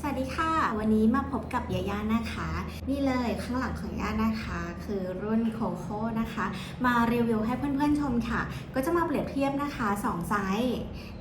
สวัสดีค่ะ วันนี้มาพบกับยาย่านะคะ นี่เลยข้างหลังของย่านะคะ คือรุ่นโคโค่นะคะ มารีวิวให้เพื่อนๆชมค่ะ ก็จะมาเปรียบเทียบนะคะ2ไซส์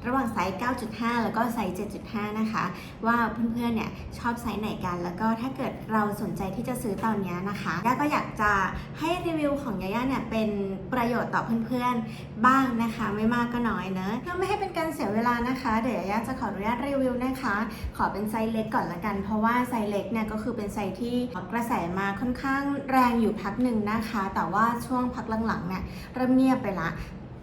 ระหว่างไซส์ 9.5 แล้วก็ไซส์ 7.5 นะคะ ว่าเพื่อนๆเนี่ยชอบไซส์ไหนกัน แล้วก็ถ้าเกิดเราสนใจที่จะซื้อตอนนี้นะคะย่าก็อยากจะให้รีวิวของยาย่าเนี่ยเป็นประโยชน์ต่อเพื่อนๆบ้างนะคะ ไม่มากก็น้อยเนอะเพื่อไม่ให้เป็นการเสียเวลานะคะ เดี๋ยวยาย่าจะขออนุญาตรีวิวนะคะ ขอเป็นไซส์เล็กก่อนละกัน เพราะว่าไซส์เล็กเนี่ยก็คือเป็นไซส์ที่กระแสมาค่อนข้างแรงอยู่พักหนึ่งนะคะ แต่ว่าช่วงพักหลังๆเนี่ยเริ่มเงียบไปละ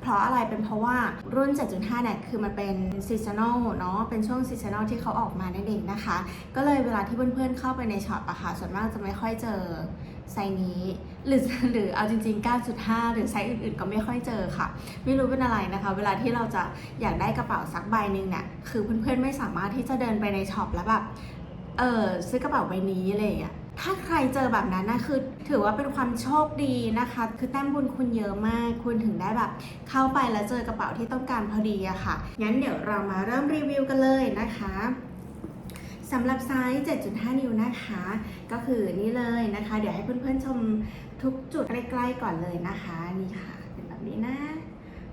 เพราะอะไรเป็นเพราะว่ารุ่น 7.5 เนี่ยคือมันเป็นซีซันอลเนาะเป็นช่วงซีซันอลที่เขาออกมานั่นเองนะคะ ก็เลยเวลาที่เพื่อนๆเข้าไปในช็อปอะค่ะส่วนมากจะไม่ค่อยเจอ ไซนี้หรือหรือเอาจริงๆ 9.5 หรือไซส์อื่นๆ ก็ไม่ค่อยเจอค่ะ ไม่รู้เป็นอะไรนะคะ เวลาที่เราจะอยากได้กระเป๋าสักใบหนึ่งเนี่ยคือเพื่อนๆไม่สามารถที่จะเดินไปในช็อปแล้วแบบเออซื้อกระเป๋าใบนี้อะไรอย่างเงี้ยถ้าใครเจอแบบนั้นนะคือถือว่าเป็นความโชคดีนะคะ คือแต้มบุญคุณเยอะมาก คุณถึงได้แบบ เข้าไปแล้วเจอกระเป๋าที่ต้องการพอดีอะค่ะงั้นเดี๋ยวเรามาเริ่มรีวิวกันเลยนะคะ สำหรับไซส์ 7.5 นิ้วนะคะ ก็คือนี่เลยนะคะ เดี๋ยวให้เพื่อนๆชมทุกจุดใกล้ๆก่อนเลยนะคะ นี่ค่ะ เป็นแบบนี้นะ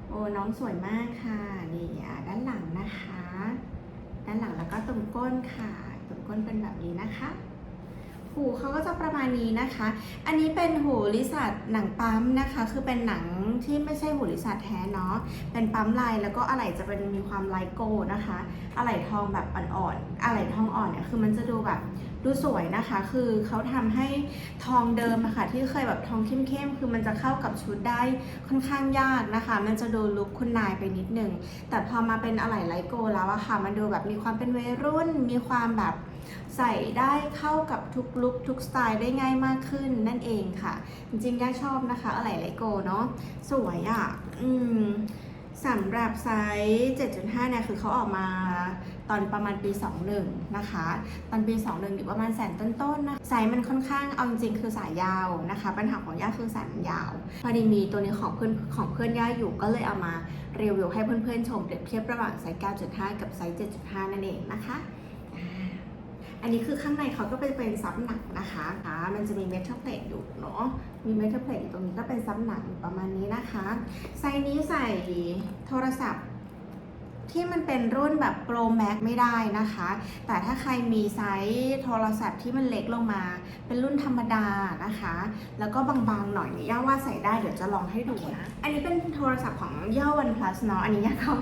โอ้น้องสวยมากค่ะ นี่ด้านหลังนะคะ ด้านหลังแล้วก็ตรงก้นค่ะ ตรงก้นเป็นแบบนี้นะคะ หูเขาก็จะประมาณนี้นะคะ อันนี้เป็นหูลิสัตหนังปั๊มนะคะ คือเป็นหนังที่ไม่ใช่หูลิสัตแท้เนาะ เป็นปั๊มลายแล้วก็อะไหล่จะเป็นมีความลายโกลนะคะ อะไหล่ทองแบบอ่อนๆ อะไหล่ทองอ่อนเนี่ยคือมันจะดูแบบดูสวยนะคะ คือเขาทำให้ทองเดิมอะค่ะที่เคยแบบทองเข้มๆ คือมันจะเข้ากับชุดได้ค่อนข้างยากนะคะ มันจะดูลุคคุณนายไปนิดนึง แต่พอมาเป็นอะไหล่ไลโกแล้วอะค่ะ มันดูแบบมีความเป็นวัยรุ่น มีความแบบ ใส่ได้เข้ากับทุกลุคทุกสไตล์ได้ง่ายมากขึ้นนั่นเองค่ะ จริงๆย่าชอบนะคะอะไหล่ไลโกเนาะสวยอะ่ะอืมสำหรับไซส์ 7.5 เนี่ย คือเขาออกมาตอนประมาณปี 21 นะคะ ตอนปี 21อยู่ประมาณแสนต้นๆนะไซส์มันค่อนข้าง เอาจริงๆ คือสายยาวนะคะ ปัญหาของย่าคือสายมันยาว พอดีมีตัวนี้ของเพื่อนของเพื่อนย่าอยู่ก็เลยเอามารีวิวให้เพื่อนๆ ชมเปรียบเทียบระหว่างไซส์ 9.5 กับไซส์ 7.5 นั่นเองนะคะ อันนี้คือข้างในเขาก็เป็นเป็นซับหนังนะคะอ่ามันจะมีเมทัลเพลทอยู่เนาะ มีเมทัลเพลทอยู่ตรงนี้ก็เป็นซับหนังประมาณนี้นะคะ ไซส์นี้ใส่โทรศัพท์ที่มันเป็นรุ่นแบบ Pro Max ไม่ได้นะคะ แต่ถ้าใครมีไซส์โทรศัพท์ที่มันเล็กลงมา เป็นรุ่นธรรมดานะคะ แล้วก็บางๆหน่อยเนี่ยย่าว่าใส่ได้เดี๋ยวจะลองให้ดูนะ อันนี้เป็นโทรศัพท์ของย่า OnePlus เนาะ อันนี้ย่าก็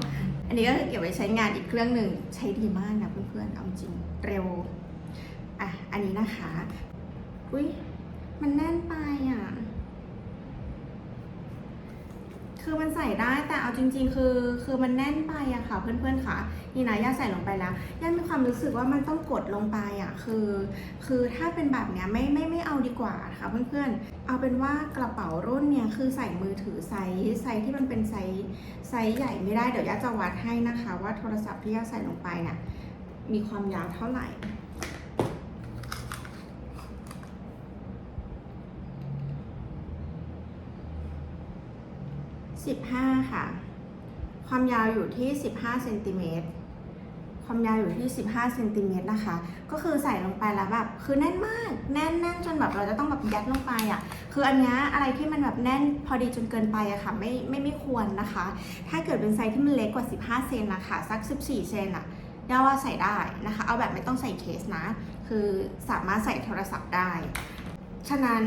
อันนี้ก็เก็บไว้ใช้งานอีกเครื่องหนึ่งใช้ดีมากนะเพื่อนๆ เอาจริง เร็ว นนี้นะคะ อุ้ยมันแน่นไปอะ คือมันใส่ได้แต่เอาจริง ๆ คือ คือมันแน่นไปอะค่ะ เพื่อนๆค่ะ นี่นะย่าใส่ลงไปแล้วย่ามีความรู้สึกว่ามันต้องกดลงไปอะคือ คือถ้าเป็นแบบเนี้ยไม่ไม่ไม่เอาดีกว่าค่ะเพื่อนๆ เอาเป็นว่ากระเป๋ารุ่นเนี้ยคือใส่มือถือไซส์ไซส์ที่มันเป็นไซส์ไซส์ใหญ่ไม่ได้เดี๋ยวย่าจะวัดให้นะคะ ว่าโทรศัพท์ที่ย่าใส่ลงไปน่ะมีความยาวเท่าไหร่ 15 ค่ะ ความยาวอยู่ที่ 15เซนติเมตรความยาวอยู่ที่ 15เซนติเมตรนะคะ ก็คือใส่ลงไปแล้วแบบ คือแน่นมาก แน่นแน่นจนแบบเราจะต้องแบบยัดลงไปอะ่ะ คืออันนี้อะไรที่มันแบบแน่นพอดีจนเกินไปอะค่ะ ไม่ไม่ไม่ควรนะคะ ถ้าเกิดเป็นไซส์ที่มันเล็กกว่า 15เซนนะคะ สัก 14เซนอะย่าว่าใส่ได้นะคะ เอาแบบไม่ต้องใส่เคสนะ คือสามารถใส่โทรศัพท์ได้ ฉะนั้น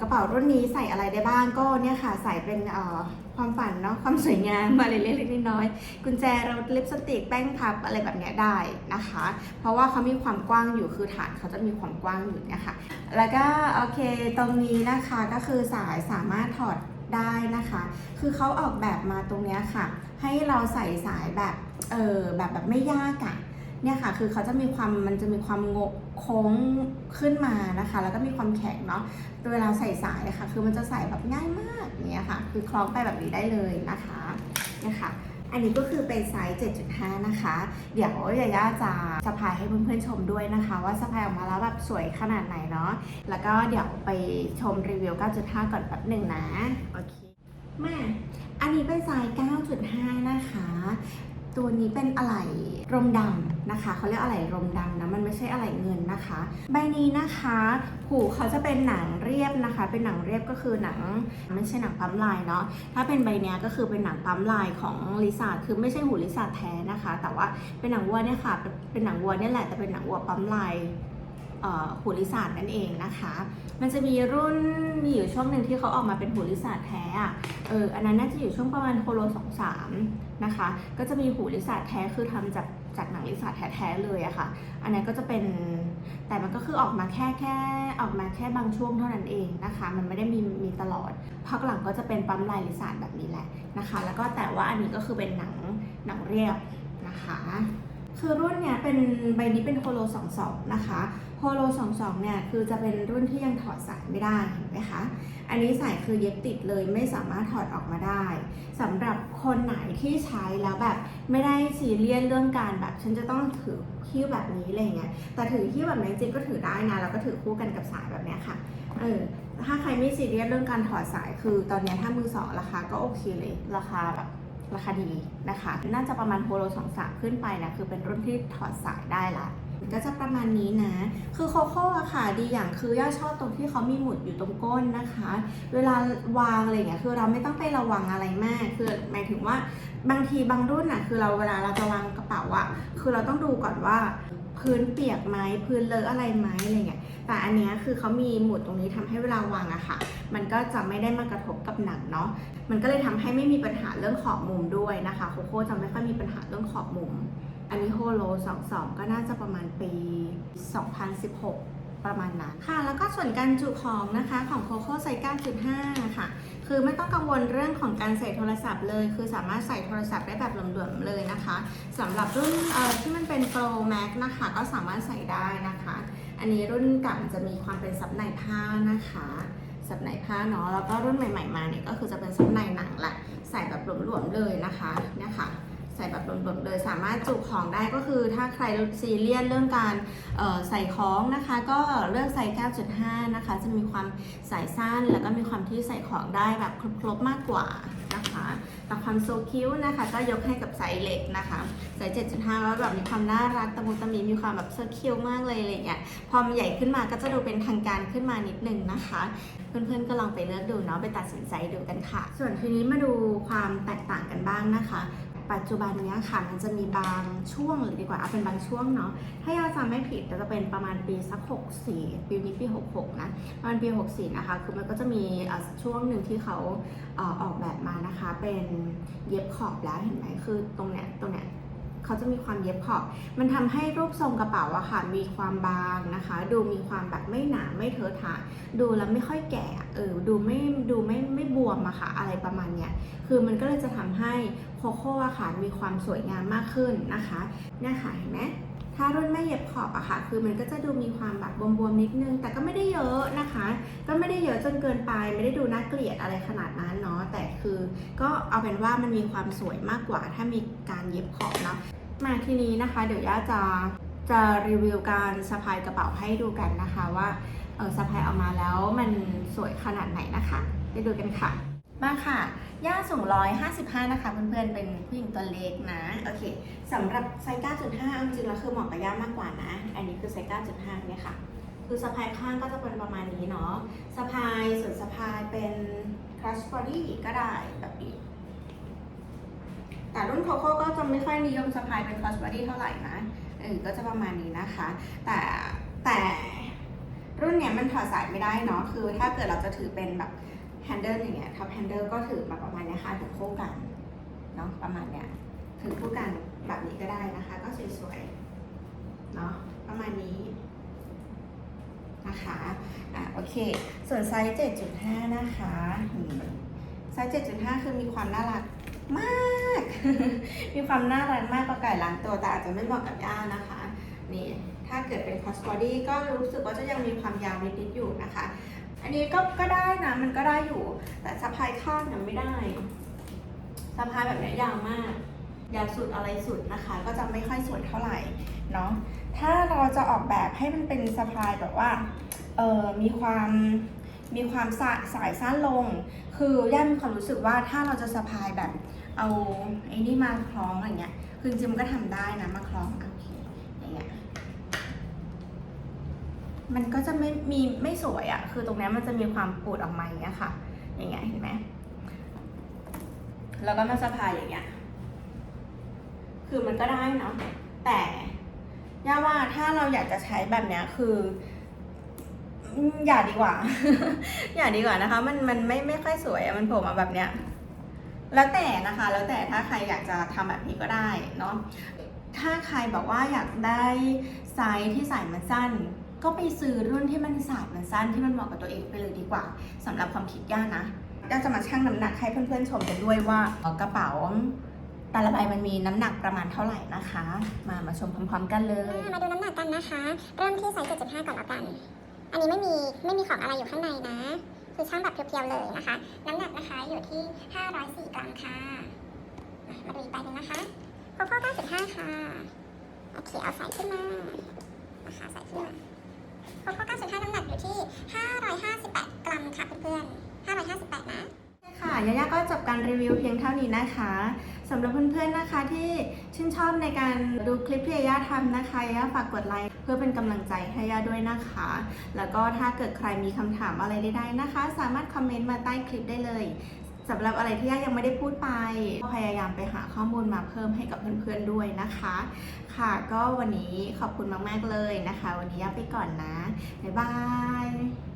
กระเป๋ารุ่นนี้ใส่อะไรได้บ้างก็เนี่ยค่ะใส่เป็นความฝันเนาะความสวยงามมาเล็กๆน้อยๆกุญแจรถลิปสติกแป้งพับอะไรแบบเนี้ยได้นะคะ เพราะว่าเขามีความกว้างอยู่คือฐานเขาจะมีความกว้างอยู่เนี่ยค่ะ แล้วก็โอเคตรงนี้นะคะก็คือสายสามารถถอดได้นะคะ คือเขาออกแบบมาตรงเนี้ยค่ะ ให้เราใส่สายแบบเออแบบแบบไม่ยากอะ เนี่ยค่ะคือเขาจะมีความมันจะมีความงโค้งขึ้นมานะคะ แล้วก็มีความแข็งเนาะเวลาใส่สายนะคะคือมันจะใส่แบบง่ายมากเนี่ยค่ะ คือคล้องไปแบบนี้ได้เลยนะคะเนี่ยค่ะอันนี้ก็คือเป็นไซส์ 7.5 นะคะ เดี๋ยวยาย่าจะสะพายให้เพื่อนๆชมด้วยนะคะ ว่าสะพายออกมาแล้วแบบสวยขนาดไหนเนาะ แล้วก็เดี๋ยวไปชมรีวิว 9.5 ก่อนแป๊บหนึ่งนะ โอเค มา อันนี้เป็นไซส์ 9.5 นะคะ ตัวนี้เป็นอะไหล่รมดำนะคะเขาเรียกอะไหล่รมดำนะมันไม่ใช่อะไหล่เงินนะคะ ใบนี้นะคะหูเขาจะเป็นหนังเรียบนะคะ เป็นหนังเรียบก็คือหนังไม่ใช่หนังปั๊มลายเนาะถ้าเป็นใบนี้ก็คือเป็นหนังปั๊มลายของลิซ่าคือไม่ใช่หูลิซ่าแท้นะคะ แต่ว่าเป็นหนังวัวเนี่ยค่ะเป็นหนังวัวเนี่ยแหละแต่เป็นหนังวัวปั๊มลาย หูลิซ่านั่นเองนะคะ มันจะมีรุ่นมีอยู่ช่วงหนึ่งที่เขาออกมาเป็นหูลิซ่าแท้อะเออ อันนั้นน่าจะอยู่ช่วงประมาณโคโลสามนะคะ ก็จะมีหูลิซ่าแท้คือทำจากจากหนังลิซ่าแท้ๆเลยอะค่ะ อันนั้นก็จะเป็น แต่มันก็คือออกมาแค่แค่ออกมาแค่บางช่วงเท่านั้นเองนะคะ มันไม่ได้มีมีตลอด พักหลังก็จะเป็นปั๊มลายลิซ่าแบบนี้แหละนะคะ แล้วก็แต่ว่าอันนี้ก็คือเป็นหนังหนังเรียบนะคะ คือรุ่นเนี้ยเป็นใบนี้เป็นโฮโล22นะคะ โฮโล22เนี่ยคือจะเป็นรุ่นที่ยังถอดสายไม่ได้เห็นไหมคะ อันนี้ใส่คือเย็บติดเลยไม่สามารถถอดออกมาได้สำหรับคนไหนที่ใช้แล้วแบบไม่ได้ซีเรียสเรื่องการแบบ ฉันจะต้องถือคิ้วแบบนี้อะไรเงี้ยแต่ถือคิ้วแบบนี้จริงก็ถือได้นะแล้วก็ถือคู่กันกับสายแบบเนี้ยค่ะเออถ้าใครไม่ซีเรียสเรื่องการถอดสายคือ ตอนนี้ถ้ามือสองราคาก็โอเคเลยราคาแบบราคาดีนะคะ น่าจะประมาณโฮโลสองสามขึ้นไปนะคือเป็นรุ่นที่ถอดสายได้ละ ก็จะประมาณนี้นะ คือโคโค่อะค่ะดีอย่างคือย่าชอบตรงที่เขามีหมุดอยู่ตรงก้นนะคะ เวลาวางอะไรเงี้ยคือเราไม่ต้องไประวังอะไรมาก คือหมายถึงว่าบางทีบางรุ่นอะคือเราเวลาเราจะวางกระเป๋าอะคือเราต้องดูก่อนว่าพื้นเปียกไหมพื้นเลอะอะไรไหมอะไรเงี้ยแต่อันเนี้ยคือเขามีหมุดตรงนี้ทำให้เวลาวางอะค่ะ มันก็จะไม่ได้มากระทบกับหนังเนาะมันก็เลยทำให้ไม่มีปัญหาเรื่องขอบมุมด้วยนะคะโคโค่จะไม่ค่อยมีปัญหาเรื่องขอบมุม อันนี้โฮโล22 ก็น่าจะประมาณปี 2016 ประมาณนั้นค่ะ แล้วก็ส่วนการจุของนะคะของโคโค่ใส่9.5ค่ะ คือไม่ต้องกังวลเรื่องของการใส่โทรศัพท์เลย คือสามารถใส่โทรศัพท์ได้แบบหลวมๆเลยนะคะสำหรับรุ่นที่มันเป็น Pro Max นะคะ ก็สามารถใส่ได้นะคะ อันนี้รุ่นก่ามันจะมีความเป็นซับในผ้านะคะซับในผ้าเนาะแล้วก็รุ่นใหม่ ๆ มาเนี่ยก็คือจะเป็นซับในหนังแหละใส่แบบหลวมๆเลยนะคะเนี่ยค่ะ ส่แบบหลวมๆเลยสามารถจุของได้ก็คือถ้าใครซีเรียสเรื่องการเอ่อใส่ของนะคะ ก็เลือกใส่9.5 นะคะ จะมีความสายสั้น แล้วก็มีความที่ใส่ของได้แบบครบๆมากกว่านะคะแต่ความโซคิ้วนะคะก็ยกให้กับไซส์เล็กนะคะไซส์7.5แล้วแบบมีความน่ารักตะมุตะมีมีความแบบโซคิ้วมากเลยอะไรอย่างเงี้ยพอมันใหญ่ขึ้นมาก็จะดูเป็นทางการขึ้นมานิดนึงนะคะเพื่อนๆก็ลองไปเลือกดูเนาะไปตัดสินใจดูกันค่ะ ส่วนทีนี้มาดูความแตกต่างกันบ้างนะคะ ปัจจุบันเนี้ยค่ะมันจะมีบางช่วงหรือดีกว่าเอาเป็นบางช่วงเนาะถ้ายาจำไม่ผิดจะเป็นประมาณปีสัก 64 ปีนี้ปี 66 นะประมาณปี 64 นะคะ คือมันก็จะมีช่วงหนึ่งที่เขาออกแบบมานะคะ เป็นเย็บขอบแล้วเห็นไหมคือตรงเนี้ยตรงเนี้ย เขาจะมีความเย็บขอบ มันทำให้รูปทรงกระเป๋าอะค่ะ มีความบางนะคะ ดูมีความแบบไม่หนาไม่เทอะทะ ดูแล้วไม่ค่อยแก่เออดูไม่ดูไม่ไม่บวมอะค่ะ อะไรประมาณเนี้ยคือมันก็เลยจะทำให้โคโค่อะค่ะมีความสวยงามมากขึ้นนะคะเนี่ยค่ะเห็นไหมถ้ารุ่นไม่เย็บขอบอะค่ะ คือมันก็จะดูมีความแบบบวมๆนิดนึง แต่ก็ไม่ได้เยอะนะคะ ก็ไม่ได้เยอะจนเกินไป ไม่ได้ดูน่าเกลียดอะไรขนาดนั้นเนาะ แต่คือก็เอาเป็นว่ามันมีความสวยมากกว่าถ้ามีการเย็บขอบเนาะ มาที่นี้นะคะ เดี๋ยวย่าจะจะรีวิวการสะพายกระเป๋าให้ดูกันนะคะว่าเออสะพายออกมาแล้วมันสวยขนาดไหนนะคะ ไปดูกันค่ะ มาค่ะ ย่าสูง 155 นะคะ เพื่อนๆ เป็นผู้หญิงตัวเล็กนะ โอเคสำหรับไซส์9.5เอาจริงๆแล้วคือเหมาะกับย่ามากกว่านะ อันนี้คือไซส์9.5เนี่ยค่ะ คือสะพายข้างก็จะเป็นประมาณนี้เนาะ สะพายส่วนสะพายเป็น crush body ก็ได้แบบนี้ แต่รุ่นโคโค่ก็จะไม่ค่อยนิยมสะพายเป็น cross body เท่าไหร่นะเออก็จะประมาณนี้นะคะ แต่แต่รุ่นเนี้ยมันถอดสายไม่ได้เนาะคือถ้าเกิดเราจะถือเป็นแบบ handle อย่างเงี้ย top handle ก็ถือมาประมาณนี้ค่ะถือคู่กันเนาะประมาณเนี้ยถือคู่กันแบบนี้ก็ได้นะคะ ก็สวยๆเนาะประมาณนี้นะคะอะโอเค ส่วนไซส์ 7.5 นะคะไซส์ 7.5 คือมีความน่ารักมาก มีความน่ารักมากกว่าไก่ล้างตัวแต่อาจจะไม่เหมาะกับย่านะคะ นี่ถ้าเกิดเป็น cross body ก็รู้สึกว่าจะยังมีความยาวนิดๆอยู่นะคะ อันนี้ก็ก็ได้นะมันก็ได้อยู่ แต่สะพายข้างเนี่ยไม่ได้สะพายแบบเนี้ยยาวมากยาวสุดอะไรสุดนะคะ ก็จะไม่ค่อยสวยเท่าไหร่เนาะถ้าเราจะออกแบบให้มันเป็นสะพายแบบว่าเออมีความมีความสายสายสั้นลง คือย่ามีความรู้สึกว่าถ้าเราจะสะพายแบบ เอาไอ้นี่มาคล้องอะไรเงี้ย คือจริงมันก็ทำได้นะมาคล้องโอเคอย่างเงี้ย มันก็จะไม่มีไม่สวยอะ่ะ คือตรงนี้มันจะมีความปูดออกมาอย่างเงี้ยค่ะ อย่างเงี้ยเห็นไหมแล้วก็มาสะพายอย่างเงี้ย คือมันก็ได้เนาะ แต่ย่าว่าถ้าเราอยากจะใช้แบบเนี้ยคืออย่าดีกว่า อย่าดีกว่านะคะ มันมันไม่ไม่ค่อยสวยมันโผล่มาแบบเนี้ย แล้วแต่นะคะ แล้วแต่ถ้าใครอยากจะทำแบบนี้ก็ได้เนาะถ้าใครบอกว่าอยากได้ไซส์ที่สายมันสั้น ก็ไปซื้อรุ่นที่มันสายมันสั้นที่มันเหมาะกับตัวเองไปเลยดีกว่าสำหรับความคิดย่านะย่าจะมาชั่งน้ำหนักให้เพื่อนๆชมกันด้วยว่ากระเป๋าแต่ละใบมันมีน้ำหนักประมาณเท่าไหร่นะคะ มามาชมพร้อมๆกันเลย มาดูน้ำหนักกันนะคะ เริ่มที่ไซส์7.5 ก่อนแล้วกัน อันนี้ไม่มีไม่มีของอะไรอยู่ข้างในนะ คือช่างแบบเพียวๆเลยนะคะ น้ำหนักนะคะอยู่ที่ 504 กรัมค่ะ มาดูอีกใบหนึงนะคะโคโค่9.5 ค่ะ โอเค เอาใส่ขึ้นมานะคะใส่ขึ้นมาโคโค่9.5 น้ำหนักอยู่ที่ 558 กรัมค่ะเพื่อนๆ558 นะ ค่ะยาย่าก็จบการรีวิวเพียงเท่านี้นะคะสำหรับเพื่อนๆนะคะที่ชื่นชอบในการดูคลิปที่ยาย่าทำนะคะยาย่าฝากกดไลค์เพื่อเป็นกำลังใจให้ยาด้วยนะคะ แล้วก็ถ้าเกิดใครมีคำถามอะไรใดๆนะคะ สามารถคอมเมนต์มาใต้คลิปได้เลยสำหรับอะไรที่ย่ายังไม่ได้พูดไปพยายามไปหาข้อมูลมาเพิ่มให้กับเพื่อนๆด้วยนะคะ ค่ะก็วันนี้ขอบคุณมากๆเลยนะคะ วันนี้ย่าไปก่อนนะบ๊ายบาย